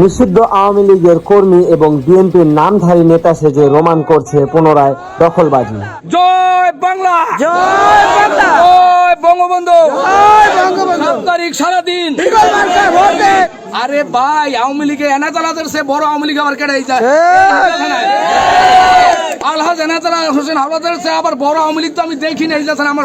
নিষিদ্ধ আওয়ামী লীগের কর্মী এবং বিএনপির নামধারী নেতা সেজে রোমান করছে পুনরায় দখলবাজি। জয় বাংলা! জয় বাংলা! জয় বঙ্গবন্ধু! জয় বঙ্গবন্ধু! তারিখ সারাদিন! বিগল মার্কা ভোট! দে আরে ভাই আওয়ামী লীগে এনাতালাদের সে বড় আওয়ামী লীগ আবার কেটে যায় আলহাজ এনাতালা হোসেন হাওলাদার সে আবার বড় আওয়ামী লীগ তো আমি দেখি না এই যাচ্ছেন আমার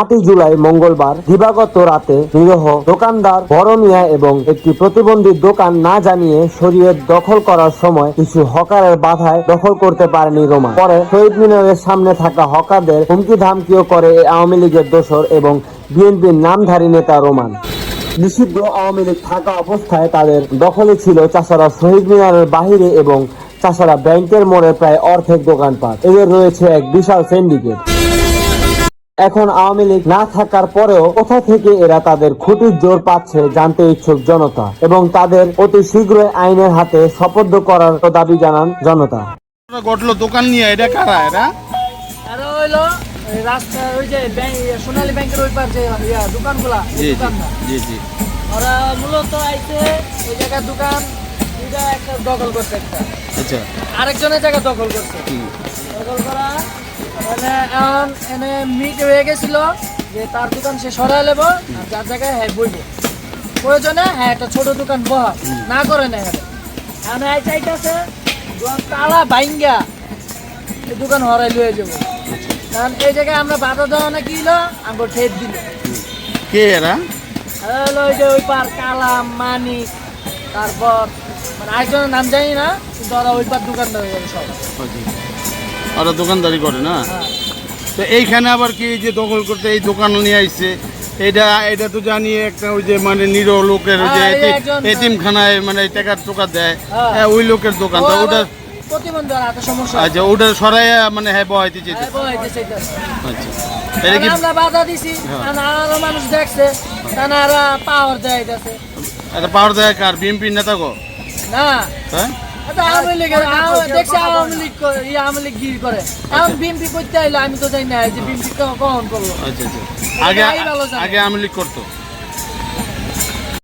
আটই জুলাই মঙ্গলবার দিবাগত রাতে নিরহ দোকানদার বড় মিয়া এবং একটি প্রতিবন্ধী দোকান না জানিয়ে সরিয়ে দখল করার সময় কিছু হকারের বাধায় দখল করতে পারেনি রোমান। পরে শহীদ মিনারের সামনে থাকা হকারদের হুমকি ধামকিও করে আওয়ামী লীগের দোসর এবং বিএনপির নামধারী নেতা রোমান। নিষিদ্ধ আওয়ামী লীগ থাকা অবস্থায় তাদের দখলে ছিল চাষারা শহীদ মিনারের বাহিরে এবং চাষারা ব্যাংকের মোড়ে প্রায় অর্ধেক দোকানপাট। এদের রয়েছে এক বিশাল সিন্ডিকেট এখন আওয়ামী লীগ না থাকার পরেও কোথা থেকে এরা তাদের খুঁটির জোর পাচ্ছে জানতে ইচ্ছুক জনতা এবং তাদের অতি শীঘ্রই আইনের হাতে শপথ করার দাবি জানান জনতা। ঘটলো দোকান নিয়ে এটা কারা এরা? আর হইল এই রাস্তা ওই যে ব্যাংক সোনালী ব্যাংকের ওই পার যে ইয়া দোকানগুলা জি জি জি জি। ওরা মূলত আইছে ওই জায়গার দোকান দুইটা একটা দখল করছে একটা। আচ্ছা। আরেকজনের জায়গা দখল করছে। দখল করা মানে এখন এনে মিট হয়ে গেছিল যে তার দোকান সে সরাই নেব আর যার জায়গায় হ্যাঁ বইব প্রয়োজনে হ্যাঁ একটা ছোট দোকান বহা না করে না এখানে। এই চাইতেছে তালা বাইঙ্গা এই দোকান হরাই লয়ে যাব। কারণ এই জায়গায় আমরা বাধা দেওয়া না কি হলো? আমার ঠেট দিল। কে এরা? ওই যে ওই পার কালাম মানিক তারপর মানে আরেকজনের নাম জানি না কিন্তু ওরা ওই পার দোকানটা হয়ে যাবে সব। ওরা দোকানদারি করে না? হ্যাঁ। তো এইখানে আবার কি যে দখল করতে এই দোকান নিয়ে আইছে? এটা এটা তো জানি একটা ওই যে মানে লোকের যে হ্যাঁ, এতিমখানায় মানে টাকার টোকা দেয়। হ্যাঁ। ওই লোকের দোকান। তো ওটা আচ্ছা ওটা সরাইয়া মানে হ্যাঁ বহাইতে চাইতেছে। আচ্ছা। এটা কি আমরা বাধা দিছি। আরও মানুষ দেখছে। তারা পাওয়ার দেয় দিতেছে এটা পাওয়ার দেয় কার? বিএনপি নেতা গো না। হ্যাঁ? এটা আওয়ামী দেখছি আওয়ামী লীগ করে ই আওয়ামী করে। এখন করতে আইলো আমি তো জানি না যে বিএনপি কখন করল? আচ্ছা আচ্ছা। আগে আমি লিখ করতো।